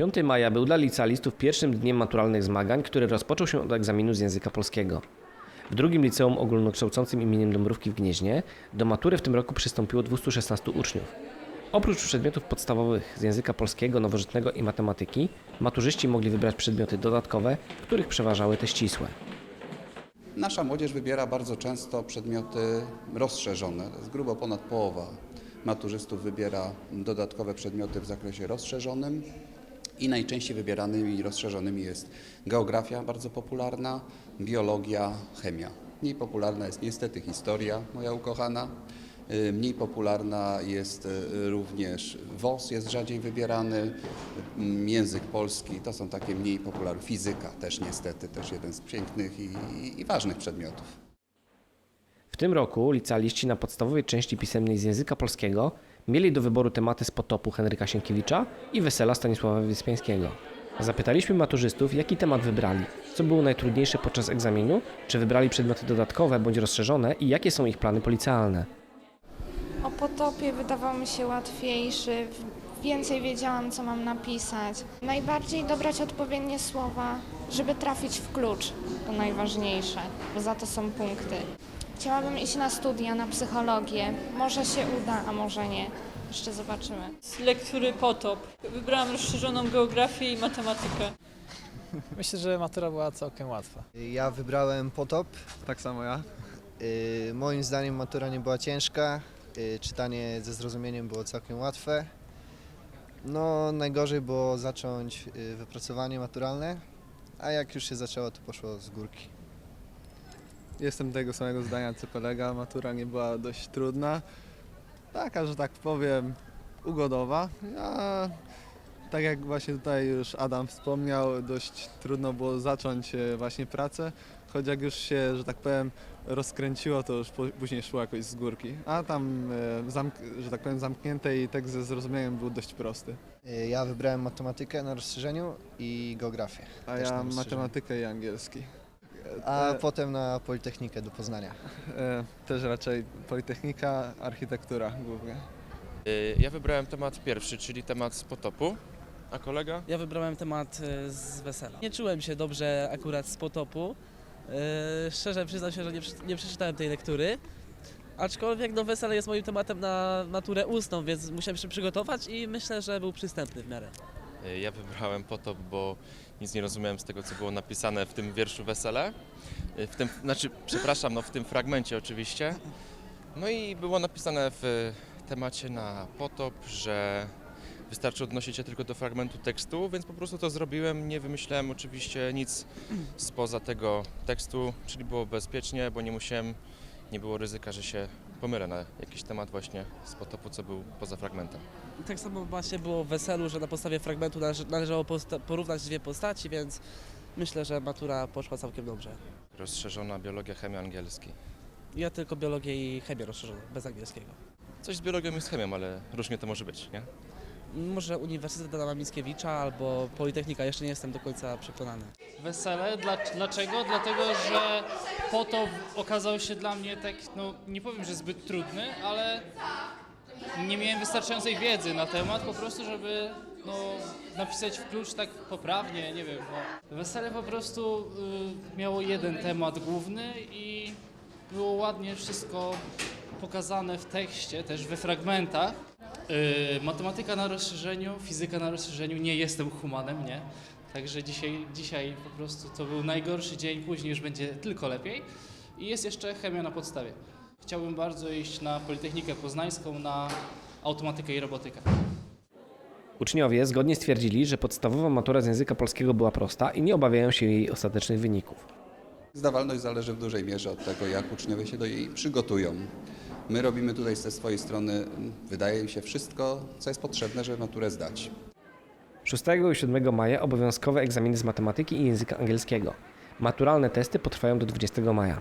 5 maja był dla licealistów pierwszym dniem maturalnych zmagań, który rozpoczął się od egzaminu z języka polskiego. W drugim liceum ogólnokształcącym imieniem Dąbrówki w Gnieźnie do matury w tym roku przystąpiło 216 uczniów. Oprócz przedmiotów podstawowych z języka polskiego, nowożytnego i matematyki, maturzyści mogli wybrać przedmioty dodatkowe, których przeważały te ścisłe. Nasza młodzież wybiera bardzo często przedmioty rozszerzone. To jest grubo ponad połowa maturzystów wybiera dodatkowe przedmioty w zakresie rozszerzonym i najczęściej wybieranymi i rozszerzonymi jest geografia bardzo popularna, biologia, chemia. Mniej popularna jest niestety historia, moja ukochana. Y, Mniej popularna jest y, również WOS, jest rzadziej wybierany, mm, język polski, to są takie mniej popularne, fizyka też niestety, też jeden z pięknych i, i, ważnych przedmiotów. W tym roku licealiści na podstawowej części pisemnej z języka polskiego mieli do wyboru tematy z potopu Henryka Sienkiewicza i wesela Stanisława Wyspiańskiego. Zapytaliśmy maturzystów, jaki temat wybrali, co było najtrudniejsze podczas egzaminu, czy wybrali przedmioty dodatkowe bądź rozszerzone i jakie są ich plany policealne. O potopie wydawał mi się łatwiejszy, więcej wiedziałam, co mam napisać. Najbardziej dobrać odpowiednie słowa, żeby trafić w klucz. To najważniejsze, bo za to są punkty. Chciałabym iść na studia, na psychologię. Może się uda, a może nie. Jeszcze zobaczymy. Z lektury Potop. Wybrałam rozszerzoną geografię i matematykę. Myślę, że matura była całkiem łatwa. Ja wybrałem potop. Tak samo ja. Y, moim zdaniem matura nie była ciężka. Y, czytanie ze zrozumieniem było całkiem łatwe. No, najgorzej było zacząć y, wypracowanie maturalne, a jak już się zaczęło, to poszło z górki. Jestem tego samego zdania co kolega. Matura nie była dość trudna. Taka, że tak powiem, ugodowa. A tak jak właśnie tutaj już Adam wspomniał, dość trudno było zacząć e, właśnie pracę. Choć jak już się, że tak powiem, rozkręciło, to już później szło jakoś z górki. A tam, e, że tak powiem, zamknięte i tekst ze zrozumieniem był dość prosty. Y, ja wybrałem matematykę na rozszerzeniu i geografię. A ja matematykę i angielski. A E, potem na Politechnikę do Poznania. e, też raczej Politechnika, architektura głównie. Y, Ja wybrałem temat pierwszy, czyli temat z potopu, a kolega? Ja wybrałem temat e, z wesela. Nie czułem się dobrze akurat z potopu. E, Szczerze przyznam się, że nie, nie przeczytałem tej lektury. Aczkolwiek no, wesele jest moim tematem na naturę ustną, więc musiałem się przygotować i myślę, że był przystępny w miarę. Y, Ja wybrałem potop, bo nic nie rozumiałem z tego, co było napisane w tym wierszu Wesele. Y, W tym, znaczy, przepraszam, no w tym fragmencie oczywiście. No i było napisane w temacie na potop, że wystarczy odnosić się tylko do fragmentu tekstu, więc po prostu to zrobiłem. Nie wymyślałem oczywiście nic spoza tego tekstu, czyli było bezpiecznie, bo nie musiałem, nie było ryzyka, że się pomylę na jakiś temat właśnie z potopu, co był poza fragmentem. Tak samo właśnie było w weselu, że na podstawie fragmentu należy, należało porównać dwie postaci, więc myślę, że matura poszła całkiem dobrze. Rozszerzona biologia, chemia, angielski. Ja tylko biologię i chemię rozszerzoną, bez angielskiego. Coś z biologią i z chemią, ale różnie to może być, nie? Może Uniwersytet Adama Mickiewicza albo Politechnika, jeszcze nie jestem do końca przekonany. wesele. Dla, dlaczego? Dlatego, że po to okazał się dla mnie tak, no nie powiem, że zbyt trudny, ale nie miałem wystarczającej wiedzy na temat po prostu, żeby no, napisać w klucz tak poprawnie, nie wiem. No. Wesele po prostu y, miało jeden temat główny i było ładnie wszystko pokazane w tekście, też we fragmentach. Y, matematyka na rozszerzeniu, fizyka na rozszerzeniu, nie jestem humanem, nie. Także dzisiaj, dzisiaj po prostu to był najgorszy dzień, później już będzie tylko lepiej. I jest jeszcze chemia na podstawie. Chciałbym bardzo iść na Politechnikę Poznańską, na automatykę i robotykę. Uczniowie zgodnie stwierdzili, że podstawowa matura z języka polskiego była prosta i nie obawiają się jej ostatecznych wyników. Zdawalność zależy w dużej mierze od tego, jak uczniowie się do jej przygotują. My robimy tutaj ze swojej strony, wydaje mi się, wszystko, co jest potrzebne, żeby maturę zdać. 6 i 7 maja obowiązkowe egzaminy z matematyki i języka angielskiego. Maturalne testy potrwają do 20 maja.